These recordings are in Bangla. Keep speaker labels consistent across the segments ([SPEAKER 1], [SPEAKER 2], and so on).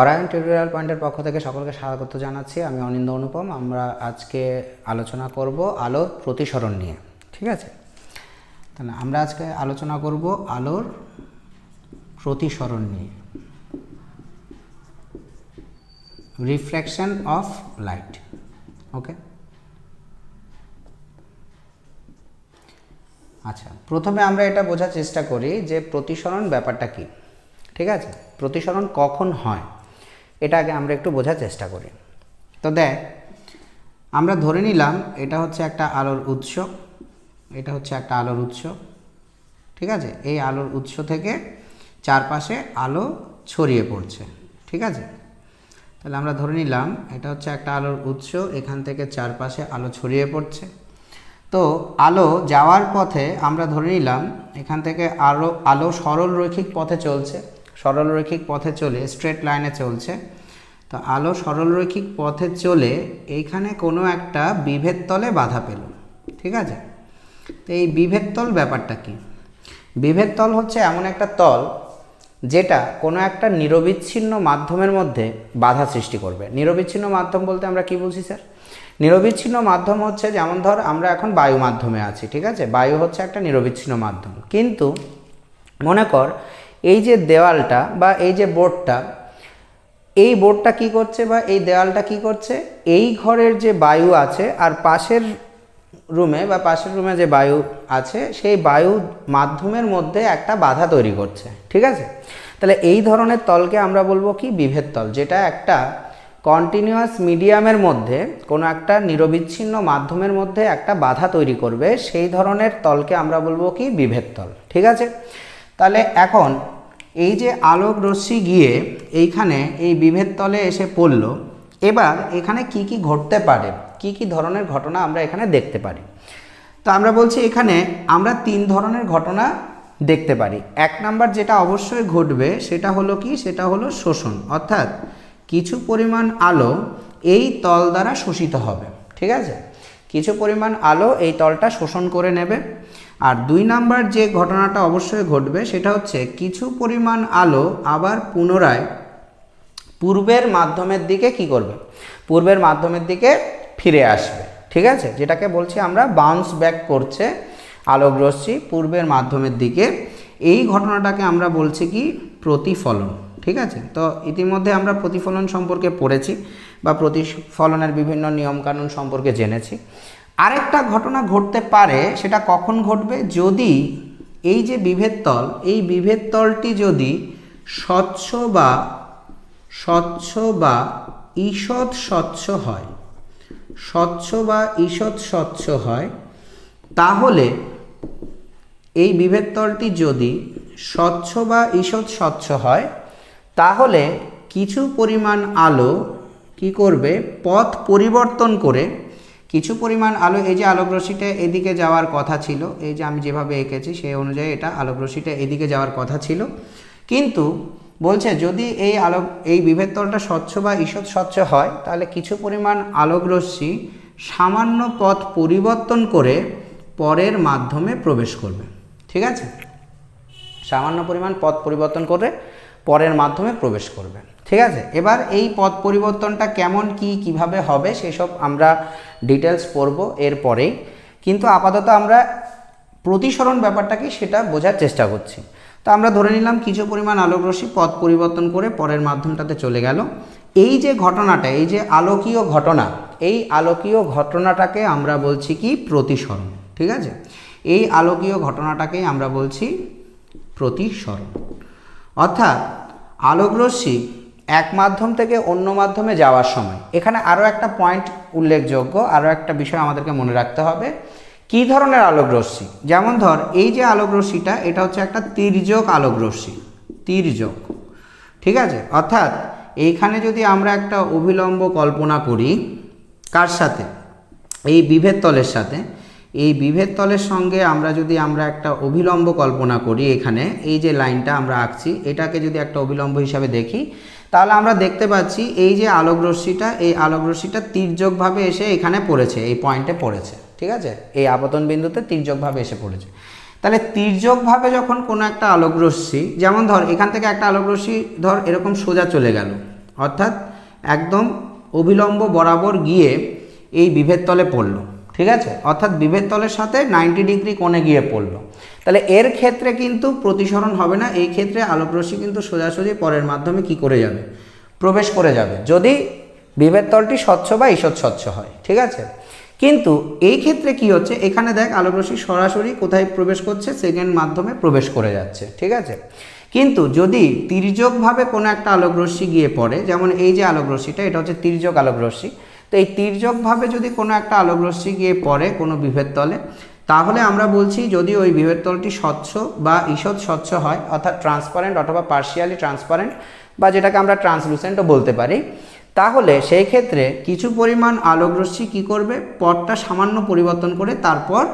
[SPEAKER 1] অরায়ণ টিউটোরিয়াল পয়েন্টের পক্ষ থেকে সকলকে স্বাগত জানাচ্ছি। আমি অনিন্দ অনুপম। আমরা আজকে আলোচনা করব আলোর প্রতিসরণ নিয়ে, ঠিক আছে? তাহলে আমরা আজকে আলোচনা করব আলোর প্রতিসরণ নিয়ে। রিফ্লেকশন অফ লাইট ওকে আচ্ছা প্রথমে আমরা এটা বোঝার চেষ্টা করি যে প্রতিসরণ ব্যাপারটা কি। ঠিক আছে? প্রতিসরণ কখন হয়? এটা আগে আমরা একটু বোঝার চেষ্টা করি। তো দেখ, আমরা ধরে নিলাম এটা হচ্ছে একটা আলোর উৎস, এটা হচ্ছে একটা আলোর উৎস, ঠিক আছে? এই আলোর উৎস থেকে চারপাশে আলো ছড়িয়ে পড়ছে, ঠিক আছে? তাহলে আমরা ধরে নিলাম এটা হচ্ছে একটা আলোর উৎস, এখান থেকে চারপাশে আলো ছড়িয়ে পড়ছে। তো আলো যাওয়ার পথে আমরা ধরে নিলাম এখান থেকে আলো আলো সরল রৈখিক পথে চলছে। সরল রৈখিক পথে চলে স্ট্রেট লাইনে চলছে। তো আলো সরলরৈখিক পথে চলে এইখানে কোনো একটা বিভেদ তলে বাধা পেল, ঠিক আছে? তো এই বিভেদ তল ব্যাপারটা কি? বিভেদ তল হচ্ছে এমন একটা তল যেটা কোনো একটা নিরবিচ্ছিন্ন মাধ্যমের মধ্যে বাধা সৃষ্টি করবে। নিরবিচ্ছিন্ন মাধ্যম বলতে আমরা কি বুঝি, স্যার? নিরবিচ্ছিন্ন মাধ্যম হচ্ছে যেমন ধর আমরা এখন বায়ু মাধ্যমে আছি, ঠিক আছে? বায়ু হচ্ছে একটা নিরবিচ্ছিন্ন মাধ্যম। কিন্তু মনে কর এই যে দেওয়ালটা বা এই যে বোর্ডটা, এই বোর্ডটা কি করছে বা এই দেওয়ালটা কি করছে? এই ঘরের যে বায়ু আছে আর পাশের রুমে বা পাশের রুমে যে বায়ু আছে, সেই বায়ু মাধ্যমের মধ্যে একটা বাধা তৈরি করছে। ঠিক আছে? তাহলে এই ধরনের তলকে আমরা বলব কি? বিভেদ তল, যেটা একটা কন্টিনিউয়াস মিডিয়ামের মধ্যে, কোনো একটা নিরবিচ্ছিন্ন মাধ্যমের মধ্যে একটা বাধা তৈরি করবে। সেই ধরনের তলকে আমরা বলব কি? বিভেদ তল। ঠিক আছে? তাহলে এখন এই যে আলোক রশ্মি গিয়ে এইখানে এই বিভেদ তলে এসে পড়ল, এবার এখানে কি কি ঘটতে পারে? কি কি ধরনের ঘটনা আমরা এখানে দেখতে পারি? তো আমরা বলছি এখানে আমরা তিন ধরনের ঘটনা দেখতে পারি। এক নাম্বার যেটা অবশ্যই ঘটবে সেটা হলো কি? সেটা হলো শোষণ। অর্থাৎ কিছু পরিমাণ আলো এই তল দ্বারা শোষিত হবে। ঠিক আছে? কিছু পরিমাণ আলো এই তলটা শোষণ করে নেবে। আর দুই নাম্বার যে ঘটনাটা অবশ্যই ঘটবে সেটা হচ্ছে কিছু পরিমাণ আলো আবার পুনরায় পূর্বের মাধ্যমের দিকে কি করবে? পূর্বের মাধ্যমের দিকে ফিরে আসবে, ঠিক আছে? যেটাকে বলছি আমরা বাউন্স ব্যাক করছে আলোক রশ্মি পূর্বের মাধ্যমের দিকে। এই ঘটনাটাকে আমরা বলছি কি? প্রতিফলন, ঠিক আছে? তো ইতিমধ্যে আমরা প্রতিফলন সম্পর্কে পড়েছি বা প্রতিফলনের বিভিন্ন নিয়মকানুন সম্পর্কে জেনেছি। আরেকটা ঘটনা ঘটতে পারে, সেটা কখন ঘটবে? যদি এই যে বিভেদ তল এই বিভেদ তলটি যদি স্বচ্ছ বা স্বচ্ছ বা ঈষৎ স্বচ্ছ হয়, স্বচ্ছ বা ঈষৎ স্বচ্ছ হয়, তাহলে এই বিভেদ তলটি যদি স্বচ্ছ বা ঈষৎ স্বচ্ছ হয়, তাহলে কিছু পরিমাণ আলো কি করবে? পথ পরিবর্তন করে কিছু পরিমাণ আলো, এই যে আলোকরশ্মিটা এদিকে যাওয়ার কথা ছিল, এই যে আমি যেভাবে এঁকেছি সেই অনুযায়ী এটা আলোকরশ্মিটা এদিকে যাওয়ার কথা ছিল। কিন্তু বলছে যদি এই আলোক, এই বিভেদ তলটা স্বচ্ছ বা ঈষৎ স্বচ্ছ হয়, তাহলে কিছু পরিমাণ আলোক রশ্মি সামান্য পথ পরিবর্তন করে পরের মাধ্যমে প্রবেশ করবে। ঠিক আছে? সামান্য পরিমাণ পথ পরিবর্তন করে পরের মাধ্যমে প্রবেশ করবে। ঠিক আছে? এবার এই পথ পরিবর্তনটা কেমন, কি, কীভাবে হবে সেসব আমরা ডিটেলস পড়ব এরপরেই। কিন্তু আপাতত আমরা প্রতিসরণ ব্যাপারটা কি সেটা বোঝার চেষ্টা করছি। তো আমরা ধরে নিলাম কিছু পরিমাণ আলোক রশ্মি পথ পরিবর্তন করে পরের মাধ্যমটাতে চলে গেল। এই যে ঘটনাটা, এই যে আলোকীয় ঘটনা, এই আলোকীয় ঘটনাটাকে আমরা বলছি কি? প্রতিসরণ, ঠিক আছে? এই আলোকীয় ঘটনাটাকেই আমরা বলছি প্রতিসরণ। অর্থাৎ আলোকরশ্মি এক মাধ্যম থেকে অন্য মাধ্যমে যাওয়ার সময়। এখানে আরও একটা পয়েন্ট উল্লেখযোগ্য আরও একটা বিষয় আমাদেরকে মনে রাখতে হবে। কী ধরনের আলোক রশ্মি যেমন ধর, এই যে আলোক রশ্মিটা এটা হচ্ছে একটা তির্যক আলোক রশ্মি তির্যক। ঠিক আছে? অর্থাৎ, এইখানে যদি আমরা একটা অভিলম্ব কল্পনা করি, কার সাথে? এই বিভেদ তলের সাথে। এই বিভেদ তলের সঙ্গে আমরা যদি আমরা একটা অভিলম্ব কল্পনা করি এখানে, এই যে লাইনটা আমরা আঁকছি, এটাকে যদি একটা অভিলম্ব হিসাবে দেখি তাহলে আমরা দেখতে পাচ্ছি এই যে আলোক রশ্মিটা এই আলোক রশ্মিটা তির্যকভাবে এসে এখানে পড়েছে, এই পয়েন্টে পড়েছে, ঠিক আছে? এই আপতন বিন্দুতে তির্যকভাবে এসে পড়েছে। তাহলে তির্যকভাবে যখন কোনো একটা আলোক রশ্মি যেমন ধর এখান থেকে একটা আলোক রশ্মি ধর এরকম সোজা চলে গেল, অর্থাৎ একদম অবিলম্ব বরাবর গিয়ে এই বিভেদ তলে পড়ল। ঠিক আছে? অর্থাৎ বিভেদ তলের সাথে নাইনটি ডিগ্রি কোণে গিয়ে পড়ল। তাহলে এর ক্ষেত্রে কিন্তু প্রতিসরণ হবে না, এই ক্ষেত্রে আলোক রশ্মি কিন্তু সোজাসুজি পরের মাধ্যমে কি করে যাবে? প্রবেশ করে যাবে, যদি বিভেদ তলটি স্বচ্ছ বা ঈষৎ স্বচ্ছ হয়, ঠিক আছে? কিন্তু এই ক্ষেত্রে কি হচ্ছে? এখানে দেখ আলোক রশ্মি সরাসরি কোথায় প্রবেশ করছে? সেকেন্ড মাধ্যমে প্রবেশ করে যাচ্ছে, ঠিক আছে? কিন্তু যদি তির্যকভাবে কোনো একটা আলোক রশ্মি গিয়ে পড়ে, যেমন এই যে আলোক রশ্মিটা এটা হচ্ছে তির্যক আলোক রশ্মি তো এই তির্যকভাবে যদি কোনো একটা আলোক রশ্মি গিয়ে পড়ে কোনো বিভেদ তলে, তাহলে আমরা বলছি যদি ওই বিভেদ তলটি স্বচ্ছ বা ঈষৎ স্বচ্ছ হয়, অর্থাৎ ট্রান্সপারেন্ট অথবা পার্শিয়ালি ট্রান্সপারেন্ট বা যেটাকে আমরা ট্রান্সলুসেন্টও বলতে পারি, তাহলে সেই ক্ষেত্রে কিছু পরিমাণ আলোক রশ্মি কী করবে? পথটা সামান্য পরিবর্তন করে তারপর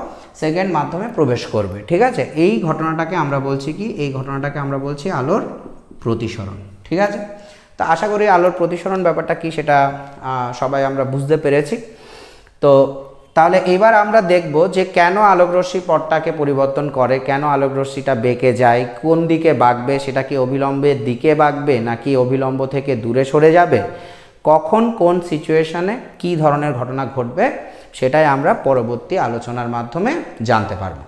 [SPEAKER 1] সেকেন্ড মাধ্যমে প্রবেশ করবে। ঠিক আছে? এই ঘটনাটাকে আমরা বলছি কি? এই ঘটনাটাকে আমরা বলছি আলোর প্রতিসরণ। ঠিক আছে? তা আশা করি আলোর প্রতিসরণ ব্যাপারটা কি সেটা সবাই আমরা বুঝতে পেরেছি। তো তাহলে এবার আমরা দেখব যে কেন আলোক রশ্মি পথটাকে পরিবর্তন করে, কেন আলোক রশ্মিটা বেঁকে যায়, কোন দিকে বাঁকবে, সেটা কি অবিলম্বের দিকে বাঁকবে, নাকি অবিলম্ব থেকে দূরে সরে যাবে, কখন কোন সিচুয়েশনে কি ধরনের ঘটনা ঘটবে, সেটাই আমরা পরবর্তী আলোচনার মাধ্যমে জানতে পারব।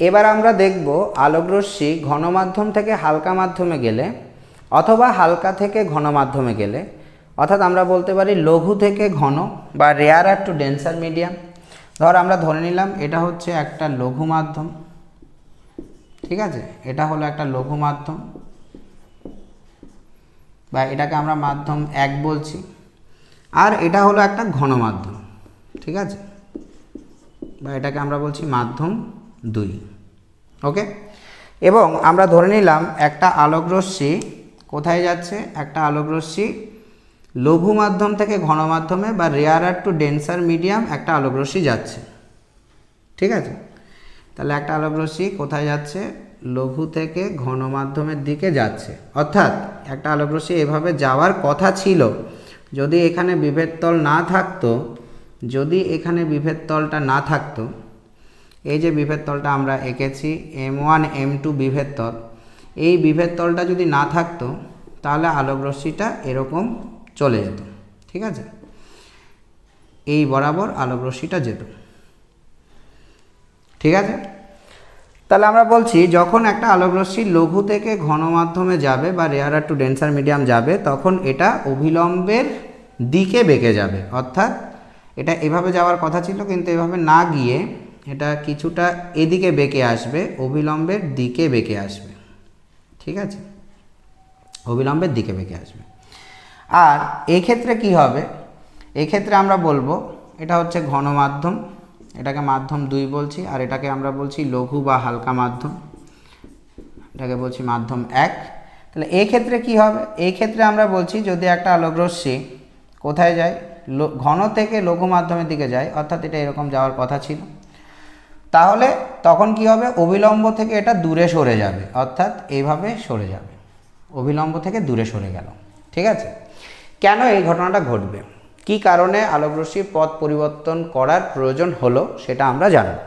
[SPEAKER 1] এবার আমরা দেখব আলোকরশ্মি ঘন মাধ্যম থেকে হালকা মাধ্যমে গেলে অথবা হালকা থেকে ঘন মাধ্যমে গেলে। অর্থাৎ আমরা বলতে পারি লঘু থেকে ঘন বা rare R to denser medium ধর আমরা ধরে নিলাম এটা হচ্ছে একটা লঘু মাধ্যম। ঠিক আছে? এটা হলো একটা লঘু মাধ্যম। বা এটাকে আমরা মাধ্যম এক বলছি। আর এটা হলো একটা ঘন মাধ্যম ঠিক আছে? বা এটাকে আমরা বলছি মাধ্যম দুই। ওকে এবং আমরা ধরে নিলাম একটা আলোক রশ্মি কোথায় যাচ্ছে? একটা আলোক রশ্মি লঘু মাধ্যম থেকে ঘন মাধ্যমে বা রেয়ারার টু ডেন্সার মিডিয়াম একটা আলোক রশ্মি যাচ্ছে। ঠিক আছে? তাহলে একটা আলোক রশ্মি কোথায় যাচ্ছে? লঘু থেকে ঘন মাধ্যমের দিকে যাচ্ছে। অর্থাৎ একটা আলোক রশ্মি এভাবে যাওয়ার কথা ছিল। যদি এখানে বিভেদ তল না থাকতো, যদি এখানে বিভেদ তলটা না থাকতো এই যে বিভেদ আমরা এঁকেছি এম ওয়ান এম টু বিভেদ এই বিভেদ যদি না থাকতো, তাহলে আলোক রশ্মিটা এরকম চলে যেত, ঠিক আছে? এই বরাবর আলোক রশ্মিটা যেত। ঠিক আছে? তাহলে আমরা বলছি, যখন একটা আলোক রশ্মি লঘু থেকে ঘন মাধ্যমে যাবে বা রেয়ার টু ডেন্সার মিডিয়াম যাবে, তখন এটা অভিলম্বের দিকে বেঁকে যাবে। অর্থাৎ এটা এভাবে যাওয়ার কথা ছিল, কিন্তু এভাবে না গিয়ে এটা কিছুটা এদিকে বেঁকে আসবে, অবিলম্বের দিকে বেঁকে আসবে। ঠিক আছে? অবিলম্বের দিকে বেঁকে আসবে। আর এই ক্ষেত্রে কি হবে? এই ক্ষেত্রে আমরা বলব, এটা হচ্ছে ঘন মাধ্যম এটাকে মাধ্যম দুই বলছি, আর এটাকে আমরা বলছি লঘু বা হালকা মাধ্যম। এটাকে বলছি মাধ্যম এক। তাহলে ক্ষেত্রে কি হবে? এই ক্ষেত্রে আমরা বলছি, যদি একটা আলোক রশ্মি কোথায় যায়? ঘন থেকে লঘু মাধ্যমের দিকে যায়, অর্থাৎ এটা এরকম যাওয়ার কথা ছিল। তাহলে তখন কি হবে? অবিলম্ব থেকে এটা দূরে সরে যাবে। অর্থাৎ এইভাবে সরে যাবে। অবিলম্ব থেকে দূরে সরে গেল। ঠিক আছে? কেন এই ঘটনাটা ঘটবে? কি কারণে আলোকরশ্মির পথ পরিবর্তন করার প্রয়োজন হলো সেটা আমরা জানব।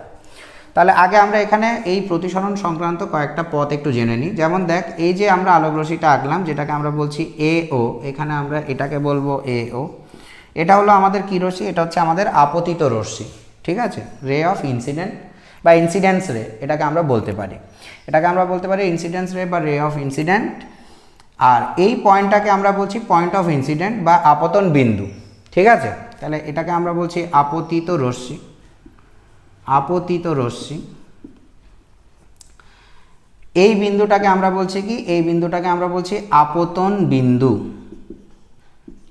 [SPEAKER 1] তাহলে আগে আমরা এখানে এই প্রতিসরণ সংক্রান্ত কয়েকটা পথ একটু জেনে নিই। যেমন দেখ, এই যে আমরা আলোক রশ্মিটা আঁকলাম, যেটাকে আমরা বলছি এ ও এখানে আমরা এটাকে বলব এ ও এটা হলো আমাদের কী রশ্মি? এটা হচ্ছে আমাদের আপতিত রশ্মি। ঠিক আছে? রে অফ ইনসিডেন্ট বা ইনসিডেন্স রে এটাকে আমরা বলতে পারি। এটাকে আমরা বলতে পারি ইনসিডেন্স রে বা রে অফ ইনসিডেন্ট আর এই পয়েন্টটাকে আমরা বলছি পয়েন্ট অফ ইনসিডেন্ট বা আপতন বিন্দু। ঠিক আছে? তাহলে এটাকে আমরা বলছি আপতিত রশ্মি। আপতিত রশ্মি। এই বিন্দুটাকে আমরা বলছি কি? এই বিন্দুটাকে আমরা বলছি আপতন বিন্দু।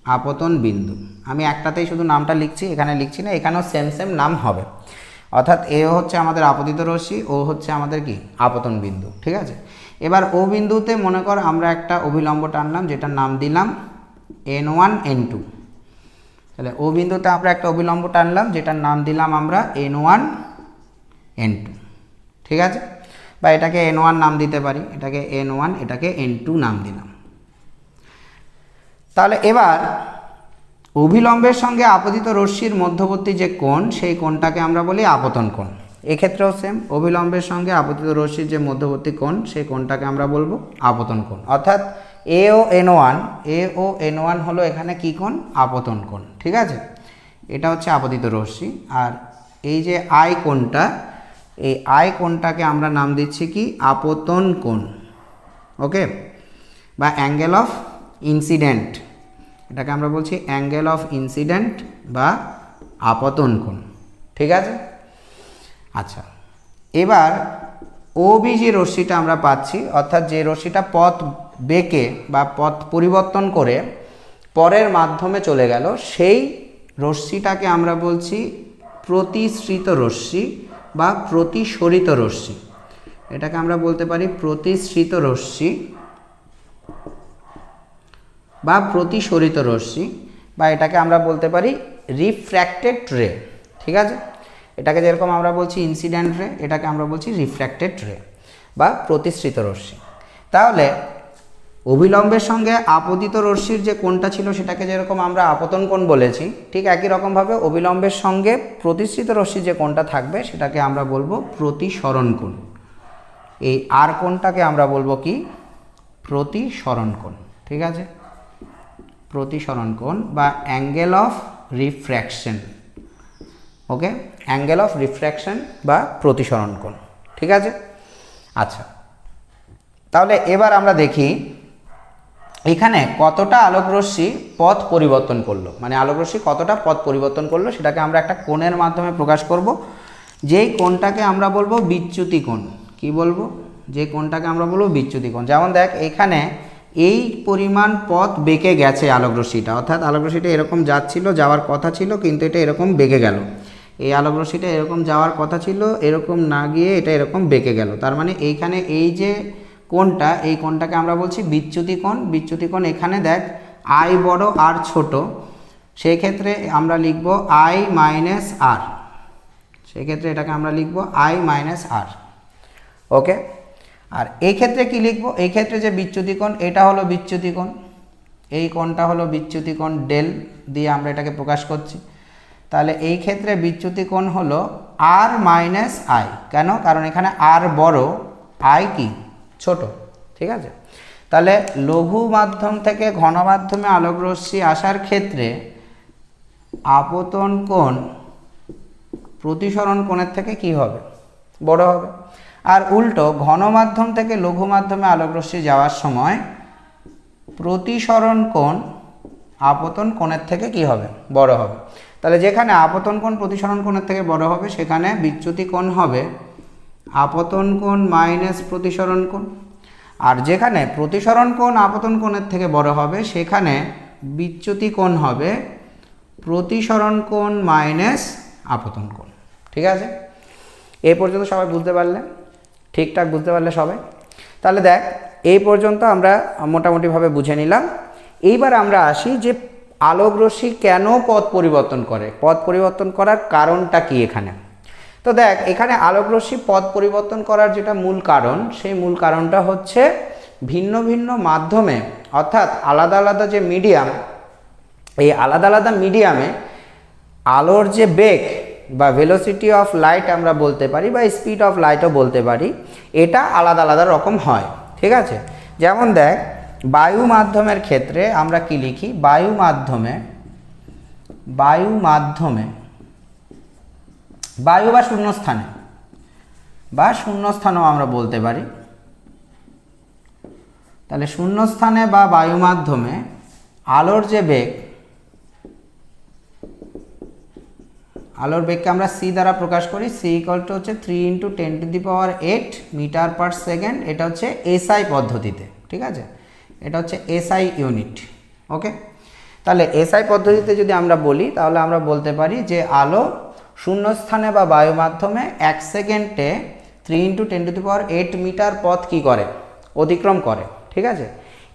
[SPEAKER 1] আপতন বিন্দু। আমি একটাতেই শুধু নামটা লিখছি, এখানে লিখছি না, এখানেও সেম সেম নাম হবে। অর্থাৎ এ হচ্ছে আমাদের আপতিত রশ্মি, ও হচ্ছে আমাদের কি? আপতন বিন্দু, ঠিক আছে? এবার ও বিন্দুতে মনে কর আমরা একটা অভিলম্ব টানলাম, যেটার নাম দিলাম এন ওয়ান এন টু তাহলে ও বিন্দুতে আমরা একটা অবিলম্ব টানলাম, যেটার নাম দিলাম আমরা এন ওয়ান এন টু ঠিক আছে? বা এটাকে এন ওয়ান নাম দিতে পারি, এটাকে এন ওয়ান এটাকে এন টু নাম দিলাম। তাহলে এবার অভিলম্বের সঙ্গে আপতিত রশ্মির মধ্যবর্তী যে কোণ, সেই কোণটাকে আমরা বলি আপতন কোণ। এক্ষেত্রেও সেম অভিলম্বের সঙ্গে আপতিত রশ্মির যে মধ্যবর্তী কোণ, সেই কোণটাকে আমরা বলব আপতন কোণ। অর্থাৎ A O N one A O N one হলো এখানে কী কোণ? আপতন কোণ, ঠিক আছে? এটা হচ্ছে আপতিত রশ্মি। আর এই যে আই কোণটা, এই আই কোণটাকে আমরা নাম দিচ্ছি কি? আপতন কোণ ওকে বা অ্যাঙ্গেল অফ ইনসিডেন্ট এটাকে আমরা বলছি অ্যাঙ্গেল অফ ইনসিডেন্ট বা আপতন কোণ। ঠিক আছে? আচ্ছা এবার ওবি যে রশ্মিটা আমরা পাচ্ছি, অর্থাৎ যে রশ্মিটা পথ বেঁকে বা পথ পরিবর্তন করে পরের মাধ্যমে চলে গেল, সেই রশ্মিটাকে আমরা বলছি প্রতিশ্রিত রশ্মি বা প্রতিসরিত রশ্মি। এটাকে আমরা বলতে পারি প্রতিশ্রিত রশ্মি। বা প্রতিসরিত রশ্মি, বা এটাকে আমরা বলতে পারি রিফ্র্যাক্টেড রে ঠিক আছে? এটাকে যেরকম আমরা বলছি ইনসিডেন্ট রে এটাকে আমরা বলছি রিফ্র্যাক্টেড রে বা প্রতিশ্রিত রশ্মি। তাহলে অভিলম্বের সঙ্গে আপতিত রশ্মির যে কোণটা ছিল, সেটাকে যেরকম আমরা আপতন কোণ বলেছি, ঠিক একই রকমভাবে অবিলম্বের সঙ্গে প্রতিশ্রিত রশ্মির যে কোণটা থাকবে, সেটাকে আমরা বলব প্রতিসরণ কোণ। এই আর কোণটাকে আমরা বলব কি? প্রতিসরণ কোণ, ঠিক আছে? প্রতিসরণ কোণ বা angle of refraction okay angle of refraction বা প্রতিসরণ কোণ, ঠিক আছে? আচ্ছা তাহলে এবার আমরা দেখি এখানে কতটা আলোকরশ্মি পথ পরিবর্তন করল। মানে আলোকরশ্মি কতটা পথ পরিবর্তন করল সেটাকে আমরা একটা কোণের মাধ্যমে প্রকাশ করব। যেই কোণটাকে আমরা বলব বিচ্যুতি কোণ। কি বলব? যে কোণটাকে আমরা বলব বিচ্যুতি কোণ। যেমন দেখ, এখানে এই পরিমাণ পথ বেঁকে গেছে আলোকরশ্মিটা। অর্থাৎ আলোকরশ্মিটা এরকম যাচ্ছিল, যাওয়ার কথা ছিল, কিন্তু এটা এরকম বেঁকে গেল। এই আলোকরশ্মিটা এরকম যাওয়ার কথা ছিল, এরকম না গিয়ে এটা এরকম বেঁকে গেল। তার মানে এইখানে এই যে কোণটা, এই কোণটাকে আমরা বলছি বিচ্যুতি কোণ। বিচ্যুতি কোণ এখানে দেখ, আই বড়, আর ছোট। সেই ক্ষেত্রে আমরা লিখব আই মাইনাস আর। সেক্ষেত্রে এটাকে আমরা লিখব আই মাইনাস আর। ওকে? আর এই ক্ষেত্রে কি লিখব? এই ক্ষেত্রে যে বিচ্যুতি কোণ, এটা হলো বিচ্যুতি কোণ। এই কোণটা হলো বিচ্যুতি কোণ ডেল দিয়ে আমরা এটাকে প্রকাশ করছি। তাহলে এই ক্ষেত্রে বিচ্যুতি কোণ হলো আর মাইনাস আই কেন? কারণ এখানে আর বড় আই কি? ছোট। ঠিক আছে? তাহলে লঘু মাধ্যম থেকে ঘন মাধ্যমে আলোকরশ্মি আসার ক্ষেত্রে আপতন কোণ প্রতিসরণ কোণের থেকে কি হবে? বড় হবে। আর উল্টো ঘন মাধ্যম থেকে লঘু মাধ্যমে আলোকরশ্মি যাওয়ার সময় প্রতিসরণ কোণ আপতন কোণের থেকে কি হবে? বড় হবে। তাহলে যেখানে আপতন কোণ, প্রতিসরণ কোণের থেকে বড় হবে, সেখানে বিচ্যুতি কোণ হবে আপতন কোণ মাইনাস প্রতিসরণ কোণ। আর যেখানে প্রতিসরণ কোণ আপতন কোণের থেকে বড় হবে, সেখানে বিচ্যুতি কোণ হবে প্রতিসরণ কোণ মাইনাস আপতন কোণ। ঠিক আছে? এই পর্যন্ত সবাই বুঝতে পারলে? ঠিকঠাক বুঝতে পারলে সবাই। তাহলে দেখ, এই পর্যন্ত আমরা মোটামুটিভাবে বুঝে নিলাম। এইবার আমরা আসি যে আলোক রশ্মি কেন পথ পরিবর্তন করে? পথ পরিবর্তন করার কারণটা কি এখানে? তো দেখ, এখানে আলোক রশ্মি পথ পরিবর্তন করার যেটা মূল কারণ, সেই মূল কারণটা হচ্ছে ভিন্ন ভিন্ন মাধ্যমে, অর্থাৎ আলাদা আলাদা যে মিডিয়াম, এই আলাদা আলাদা মিডিয়ামে আলোর যে বেগ বা ভেলোসিটি অফ লাইট আমরা বলতে পারি বা স্পিড অফ লাইটও বলতে পারি, এটা আলাদা আলাদা রকম হয়, ঠিক আছে? যেমন দেখ, বায়ু মাধ্যমের ক্ষেত্রে আমরা কি লিখি? বায়ু মাধ্যমে বায়ু মাধ্যমে, বায়ু বা শূন্যস্থানে, বা শূন্যস্থানও আমরা বলতে পারি। তাহলে শূন্যস্থানে বা বায়ু মাধ্যমে আলোর যে বেগ আলোর বেগকে আমরা সি দ্বারা প্রকাশ করি। সি ইকল হচ্ছে three into ten to the power eight metre per second এটা হচ্ছে এসআই পদ্ধতিতে, ঠিক আছে? এটা হচ্ছে এসআই ইউনিট ওকে তাহলে এসআই পদ্ধতিতে যদি আমরা বলি, তাহলে আমরা বলতে পারি যে আলো শূন্যস্থানে বা বায়ু মাধ্যমে এক সেকেন্ডে three into ten to the power eight metre পথ কী করে? অতিক্রম করে, ঠিক আছে?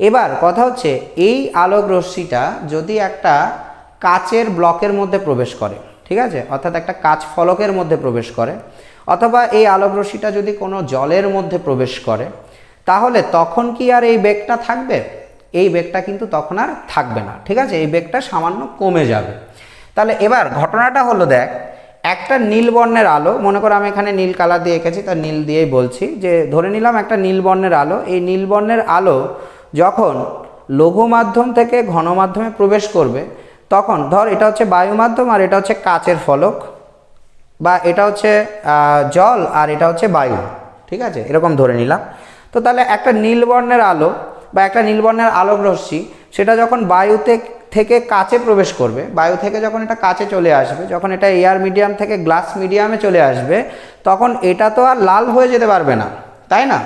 [SPEAKER 1] এবার কথা হচ্ছে, এই আলোক রশ্মিটা যদি একটা কাচের ব্লকের মধ্যে প্রবেশ করে ঠিক আছে? অর্থাৎ একটা কাচ ফলকের মধ্যে প্রবেশ করে। অথবা এই আলোক রশ্মিটা যদি কোনো জলের মধ্যে প্রবেশ করে, তাহলে তখন কি আর এই বেগটা থাকবে? এই বেগটা কিন্তু তখন আর থাকবে না, ঠিক আছে? এই বেগটা সামান্য কমে যাবে। তাহলে এবার ঘটনাটা হলো দেখ, একটা নীল বর্ণের আলো, মনে করো আমি এখানে নীল কালার দিয়ে এঁকেছি তার নীল দিয়েই বলছি যে, ধরে নিলাম একটা নীল বর্ণের আলো। এই নীল বর্ণের আলো যখন লঘু মাধ্যম থেকে ঘন মাধ্যমে প্রবেশ করবে তখন ধর এটা হচ্ছে বায়ু মাধ্যম আর এটা হচ্ছে কাচের ফলক বা এটা হচ্ছে জল আর এটা হচ্ছে বায়ু, ঠিক আছে? এরকম ধরে নিলাম। তো তাহলে একটা নীলবর্ণের আলো বা একটা নীলবর্ণের আলোক রশ্মি সেটা যখন বায়ুতে থেকে কাচে প্রবেশ করবে, বায়ু থেকে যখন এটা কাচে চলে আসবে, যখন এটা এয়ার মিডিয়াম থেকে গ্লাস মিডিয়ামে চলে আসবে, তখন এটা তো আর লাল হয়ে যেতে পারবে না, তাই না?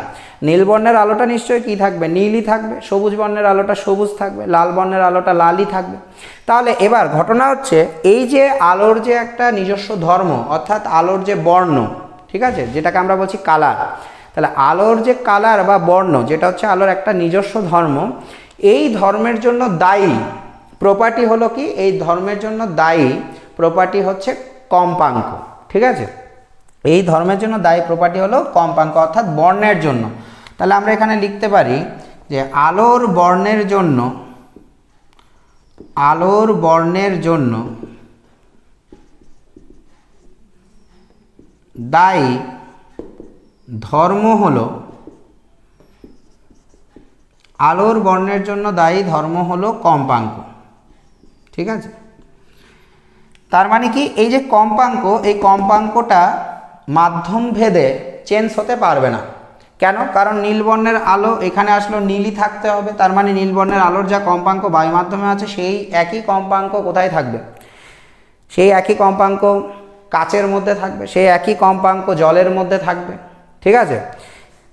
[SPEAKER 1] নীল বর্ণের আলোটা নিশ্চয়ই কী থাকবে? নীলই থাকবে। সবুজ বর্ণের আলোটা সবুজ থাকবে। লাল বর্ণের আলোটা লালই থাকবে। তাহলে এবার ঘটনা হচ্ছে, এই যে আলোর যে একটা নিজস্ব ধর্ম, অর্থাৎ আলোর যে বর্ণ, ঠিক আছে? যেটাকে আমরা বলছি কালার। তাহলে আলোর যে কালার বা বর্ণ, যেটা হচ্ছে আলোর একটা নিজস্ব ধর্ম, এই ধর্মের জন্য দায়ী। প্রপার্টি হলো কি? এই ধর্মের জন্য দায়ী প্রপার্টি হচ্ছে কম্পাঙ্ক, ঠিক আছে? এই ধর্মের জন্য দায়ী প্রপার্টি হলো কম্পাঙ্ক, অর্থাৎ বর্ণের জন্য। তাহলে আমরা এখানে লিখতে পারি যে আলোর বর্ণের জন্য, আলোর বর্ণের জন্য দায়ী ধর্ম হলো, আলোর বর্ণের জন্য দায়ী ধর্ম হলো কম্পাঙ্ক। ঠিক আছে? তার মানে কি? এই যে কম্পাঙ্ক, এই কম্পাঙ্কটা মাধ্যম ভেদে চেঞ্জ হতে পারবে না। কেন? কারণ নীল বর্ণের আলো এখানে আসলো, নীলই থাকতে হবে। তার মানে নীল বর্ণের আলোর যা কম্পাঙ্ক বায়ু মাধ্যমে আছে, সেই একই কম্পাঙ্ক কোথায় থাকবে? সেই একই কম্পাঙ্ক কাচের মধ্যে থাকবে, সেই একই কম্পাঙ্ক জলের মধ্যে থাকবে। ঠিক আছে?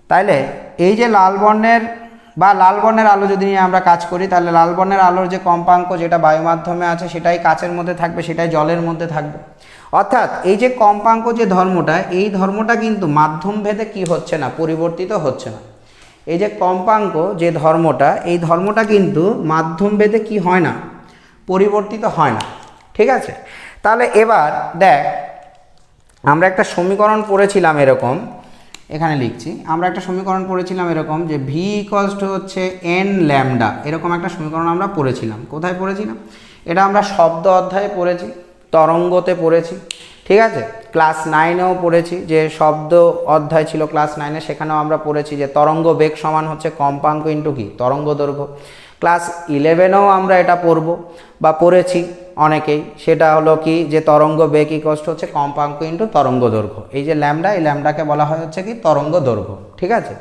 [SPEAKER 1] তাইলে এই যে লাল বর্ণের বা লাল বর্ণের আলো যদি নিয়ে আমরা কাজ করি তাহলে লাল বর্ণের আলোর যে কম্পাঙ্ক যেটা বায়ু মাধ্যমে আছে, সেটাই কাচের মধ্যে থাকবে, সেটাই জলের মধ্যে থাকবে। অর্থাৎ এই যে কম্পাঙ্ক যে ধর্মটা, এই ধর্মটা কিন্তু মাধ্যম ভেদে কি হচ্ছে না, পরিবর্তিত হচ্ছে না। এই যে কম্পাঙ্ক যে ধর্মটা, এই ধর্মটা কিন্তু মাধ্যম ভেদে কি হয় না, পরিবর্তিত হয় না। ঠিক আছে? তাহলে এবার দেখ, আমরা একটা সমীকরণ পড়েছিলাম এরকম, এখানে লিখছি, আমরা একটা সমীকরণ পড়েছিলাম এরকম যে ভি কস্ট হচ্ছে এন ল্যামডা এরকম একটা সমীকরণ আমরা পড়েছিলাম। কোথায় পড়েছিলাম? এটা আমরা শব্দ অধ্যায়ে পড়েছি। তরঙ্গতে পড়েছি, ঠিক আছে? ক্লাস নাইনেও পড়েছি, যে শব্দ অধ্যায় ছিল ক্লাস নাইনে সেখানেও আমরা পড়েছি যে তরঙ্গ বেগ সমান হচ্ছে কম্পাঙ্ক ইন্টু কি? তরঙ্গ দৈর্ঘ্য। ক্লাস ইলেভেনেও আমরা এটা পড়ব, বা পড়েছি অনেকেই। সেটা হলো কি? যে তরঙ্গ বেগ ইকষ্ট হচ্ছে কম্পাঙ্ক ইন্টু তরঙ্গ দৈর্ঘ্য। এই যে ল্যামডা এই ল্যামডাকে বলা হয় হচ্ছে কি? তরঙ্গ দৈর্ঘ্য, ঠিক আছে?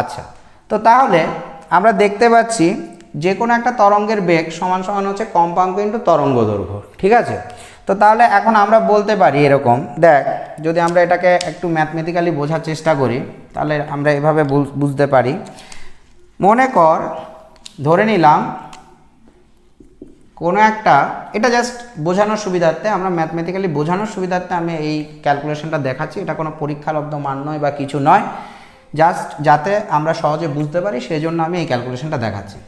[SPEAKER 1] আচ্ছা তো তাহলে আমরা দেখতে পাচ্ছি যে কোনো একটা তরঙ্গের বেগ সমান সমান হচ্ছে কম্পাঙ্ক ইন্টু তরঙ্গ দৈর্ঘ্য, ঠিক আছে? তো তাহলে এখন আমরা বলতে পারি এরকম। দেখ, যদি আমরা এটাকে একটু ম্যাথমেটিক্যালি বোঝার চেষ্টা করি, তাহলে আমরা এভাবে বুঝ- বুঝতে পারি। মনে কর, ধরে নিলাম কোনো একটা, এটা জাস্ট বোঝানোর সুবিধার্থে, আমরা ম্যাথমেটিক্যালি বোঝানোর সুবিধার্থে আমি এই ক্যালকুলেশনটা দেখাচ্ছি। এটা কোনো পরীক্ষালব্ধ মান নয় বা কিছু নয়। জাস্ট যাতে আমরা সহজে বুঝতে পারি, সেই জন্য আমি এই ক্যালকুলেশনটা দেখাচ্ছি।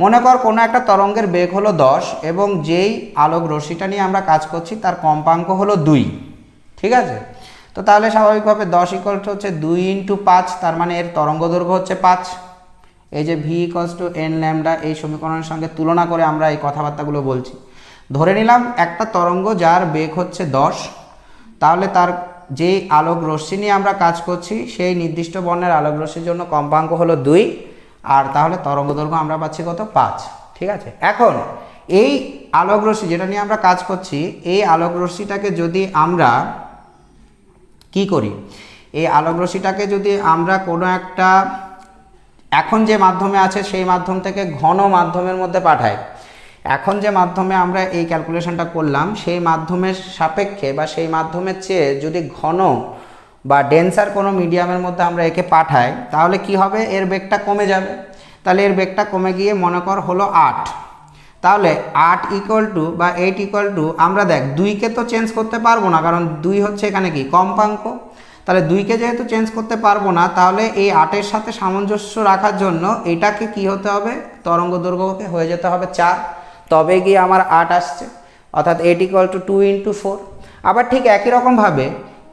[SPEAKER 1] মনে কর কোনো একটা তরঙ্গের বেগ হলো দশ এবং যেই আলোক রশ্মিটা নিয়ে আমরা কাজ করছি তার কম্পাঙ্ক হলো দুই। ঠিক আছে? তো তাহলে স্বাভাবিকভাবে দশ ইকল হচ্ছে দুই ইন্টু পাঁচ, তার মানে এর তরঙ্গ দৈর্ঘ্য হচ্ছে পাঁচ। এই যে V equals to N lambda এই সমীকরণের সঙ্গে তুলনা করে আমরা এই কথাবার্তাগুলো বলছি। ধরে নিলাম একটা তরঙ্গ যার বেগ হচ্ছে দশ, তাহলে তার যেই আলোক রশ্মি নিয়ে আমরা কাজ করছি, সেই নির্দিষ্ট বর্ণের আলোক রশ্মির জন্য কম্পাঙ্ক হলো দুই। আর তাহলে তরঙ্গ দৈর্ঘ্য আমরা পাচ্ছি কত? পাঁচ। ঠিক আছে? এখন এই আলোক রশ্মি যেটা নিয়ে আমরা কাজ করছি, এই আলোক রশ্মিটাকে যদি আমরা কি করি? এই আলোক রশ্মিটাকে যদি আমরা কোনো একটা এখন যে মাধ্যমে আছে, সেই মাধ্যম থেকে ঘন মাধ্যমের মধ্যে পাঠাই। এখন যে মাধ্যমে আমরা এই ক্যালকুলেশনটা করলাম, সেই মাধ্যমের সাপেক্ষে বা সেই মাধ্যমের চেয়ে যদি ঘন বা ডেন্সার কোনো মিডিয়ামের মধ্যে আমরা একে পাঠাই, তাহলে কি হবে? এর বেগটা কমে যাবে। তাহলে এর বেগটা কমে গিয়ে মনে কর হলো আট। তাহলে আট ইকুয়াল টু বা এইট ইকুয়াল টু আমরা দেখ, দুইকে তো চেঞ্জ করতে পারব না, কারণ দুই হচ্ছে এখানে কি? কম্পাঙ্ক। তাহলে দুইকে যেহেতু চেঞ্জ করতে পারব না, তাহলে এই আটের সাথে সামঞ্জস্য রাখার জন্য এটাকে কি হতে হবে? তরঙ্গ দৈর্ঘ্যকে হয়ে যেতে হবে চার। তবে গিয়ে আমার আট আসছে, অর্থাৎ eight equal to two into four আবার ঠিক একই রকমভাবে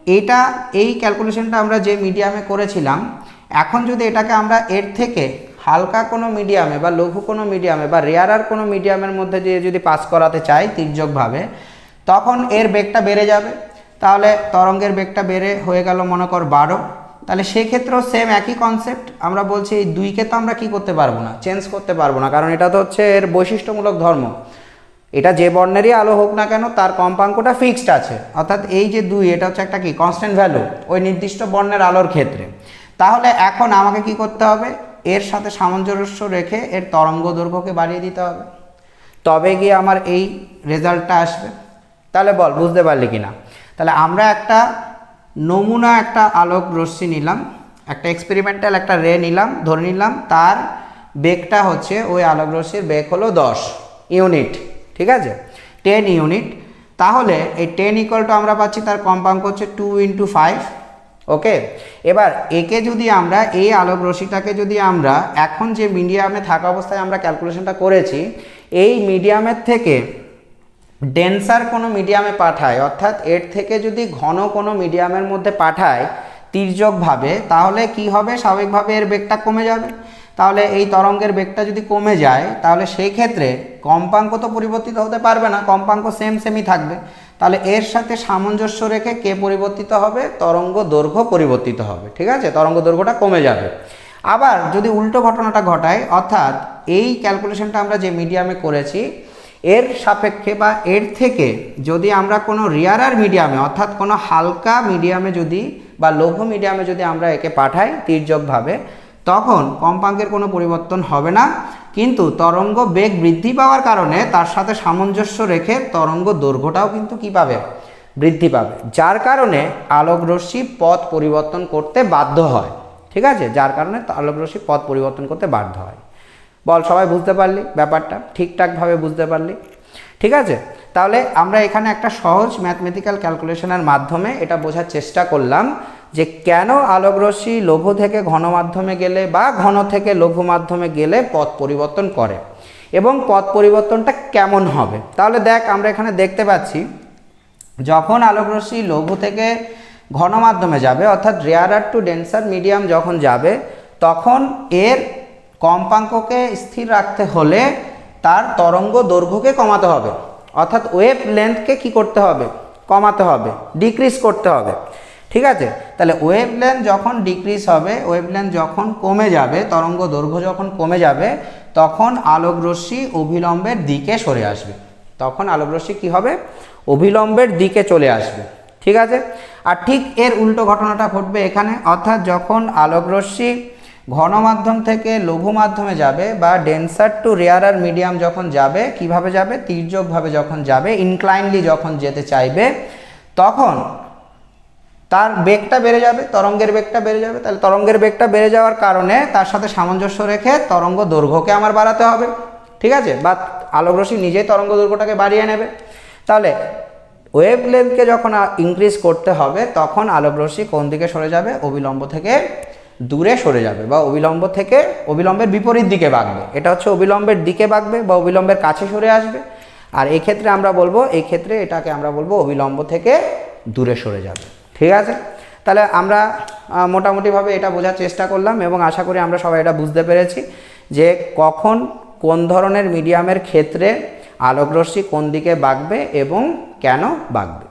[SPEAKER 1] এটা, এই ক্যালকুলেশনটা আমরা যে মিডিয়ামে করেছিলাম, এখন যদি এটাকে আমরা এর থেকে হালকা কোনো মিডিয়ামে বা লঘু কোনো মিডিয়ামে বা রেয়ারার কোনো মিডিয়ামের মধ্যে দিয়ে যদি পাস করাতে চাই তির্যকভাবে তখন এর বেগটা বেড়ে যাবে। তাহলে তরঙ্গের বেগটা বেড়ে হয়ে গেল মনে কর বারো। তাহলে সেক্ষেত্রেও সেম একই কনসেপ্ট আমরা বলছি এই দুইকে তো আমরা কি করতে পারব না চেঞ্জ করতে পারব না, কারণ এটা তো হচ্ছে এর বৈশিষ্ট্যমূলক ধর্ম। এটা যে বর্ণেরই আলো হোক না কেন, তার কম্পাঙ্কটা ফিক্সড আছে। অর্থাৎ এই যে দুই, এটা হচ্ছে একটা কি? কনস্ট্যান্ট ভ্যালু ওই নির্দিষ্ট বর্ণের আলোর ক্ষেত্রে। তাহলে এখন আমাকে কি করতে হবে? এর সাথে সামঞ্জস্য রেখে এর তরঙ্গ দৈর্ঘ্যকে বাড়িয়ে দিতে হবে। তবে গিয়ে আমার এই রেজাল্টটা আসবে। তাহলে বল, বুঝতে পারলি কি না তাহলে আমরা একটা নমুনা, একটা আলোক রশ্মি নিলাম, একটা এক্সপেরিমেন্টাল একটা রে নিলাম, ধরে নিলাম তার বেগটা হচ্ছে, ওই আলোক রশ্মির বেগ হলো দশ ইউনিট। ঠিক আছে? টেন ইউনিট তাহলে এই টেন ইকুয়াল টু আমরা পাচ্ছি তার কম্পাঙ্ক হচ্ছে টু ইন্টু ফাইভ ওকে এবার একে যদি আমরা এই আলোক রশ্মিটাকে যদি আমরা এখন যে মিডিয়ামে থাকা অবস্থায় আমরা ক্যালকুলেশনটা করেছি, এই মিডিয়ামের থেকে ডেন্সার কোনো মিডিয়ামে পাঠায়, অর্থাৎ এর থেকে যদি ঘন কোনো মিডিয়ামের মধ্যে পাঠায় তির্যকভাবে তাহলে কি হবে? স্বাভাবিকভাবে এর বেগটা কমে যাবে। তাহলে এই তরঙ্গের বেগটা যদি কমে যায়, তাহলে সেই ক্ষেত্রে কম্পাঙ্ক তো পরিবর্তিত হতে পারবে না, কম্পাঙ্ক সেম সেমই থাকবে। তাহলে এর সাথে সামঞ্জস্য রেখে কে পরিবর্তিত হবে? তরঙ্গ দৈর্ঘ্য পরিবর্তিত হবে, ঠিক আছে? তরঙ্গ দৈর্ঘ্যটা কমে যাবে। আবার যদি উল্টো ঘটনাটা ঘটায়, অর্থাৎ এই ক্যালকুলেশনটা আমরা যে মিডিয়ামে করেছি, এর সাপেক্ষে বা এর থেকে যদি আমরা কোনো রিয়ারার মিডিয়ামে অর্থাৎ কোনো হালকা মিডিয়ামে যদি বা লঘু মিডিয়ামে যদি আমরা একে পাঠাই তির্যকভাবে তখন কম্পাঙ্কের কোনো পরিবর্তন হবে না, কিন্তু তরঙ্গ বেগ বৃদ্ধি পাওয়ার কারণে তার সাথে সামঞ্জস্য রেখে তরঙ্গ দৈর্ঘ্যটাও কিন্তু কি পাবে? বৃদ্ধি পাবে। যার কারণে আলোক রশ্মি পথ পরিবর্তন করতে বাধ্য হয়। ঠিক আছে? যার কারণে আলোক রশ্মি পথ পরিবর্তন করতে বাধ্য হয়। বল, সবাই বুঝতে পারলি ব্যাপারটা? ঠিকঠাকভাবে বুঝতে পারলি? ঠিক আছে? তাহলে আমরা এখানে একটা সহজ ম্যাথমেটিক্যাল ক্যালকুলেশনের মাধ্যমে এটা বোঝার চেষ্টা করলাম যে কেন আলোক রশ্মি লঘু থেকে ঘন মাধ্যমে গেলে বা ঘন থেকে লঘু মাধ্যমে গেলে পথ পরিবর্তন করে? এবং পথ পরিবর্তনটা কেমন হবে? তাহলে দেখ, আমরা এখানে দেখতে পাচ্ছি, যখন আলোক রশ্মি লঘু থেকে ঘন মাধ্যমে যাবে, অর্থাৎ রেয়ারার টু ডেন্সার মিডিয়াম যখন যাবে, তখন এর কম্পাঙ্ককে স্থির রাখতে হলে তার তরঙ্গ দৈর্ঘ্যকে কমাতে হবে। অর্থাৎ ওয়েভ লেন্থকে কি করতে হবে? কমাতে হবে ডিক্রিজ করতে হবে। ঠিক আছে? তাহলে ওয়েভ লেন্থ যখন ডিক্রিজ হবে ওয়েভ লেন্থ যখন কমে যাবে, তরঙ্গ দৈর্ঘ্য যখন কমে যাবে, তখন আলোকরশ্মি অভিলম্বের দিকে সরে আসবে। তখন আলোকরশ্মি কি হবে? অভিলম্বের দিকে চলে আসবে। ঠিক আছে? আর ঠিক এর উল্টো ঘটনাটা ঘটবে এখানে। অর্থাৎ যখন আলোকরশ্মি ঘন মাধ্যম থেকে লঘু মাধ্যমে যাবে বা ডেন্সার টু রেয়ারার মিডিয়াম যখন যাবে, কীভাবে যাবে? তির্যকভাবে যখন যাবে ইনক্লাইনলি যখন যেতে চাইবে, তখন তার বেগটা বেড়ে যাবে, তরঙ্গের বেগটা বেড়ে যাবে। তাহলে তরঙ্গের বেগটা বেড়ে যাওয়ার কারণে তার সাথে সামঞ্জস্য রেখে তরঙ্গ দৈর্ঘ্যকে আমার বাড়াতে হবে। ঠিক আছে? বা আলোকরশ্মি নিজেই তরঙ্গ দৈর্ঘ্যটাকে বাড়িয়ে নেবে। তাহলে ওয়েভ লেন্থকে যখন ইনক্রিজ করতে হবে, তখন আলোকরশ্মি কোন দিকে সরে যাবে? অবিলম্ব থেকে দূরে সরে যাবে বা অবিলম্ব থেকে অবিলম্বের বিপরীত দিকে বাঁকবে এটা হচ্ছে অবিলম্বের দিকে বাঁকবে বা অবিলম্বের কাছে সরে আসবে। আর এক্ষেত্রে আমরা বলব এই ক্ষেত্রে এটাকে আমরা বলব অবিলম্ব থেকে দূরে সরে যাবে। ঠিক আছে? তাহলে আমরা মোটামুটিভাবে এটা বোঝার চেষ্টা করলাম এবং আশা করি আমরা সবাই এটা বুঝতে পেরেছি যে কখন কোন ধরনের মিডিয়ামের ক্ষেত্রে আলোকরশ্মি কোন দিকে বাঁকবে এবং কেন বাঁকবে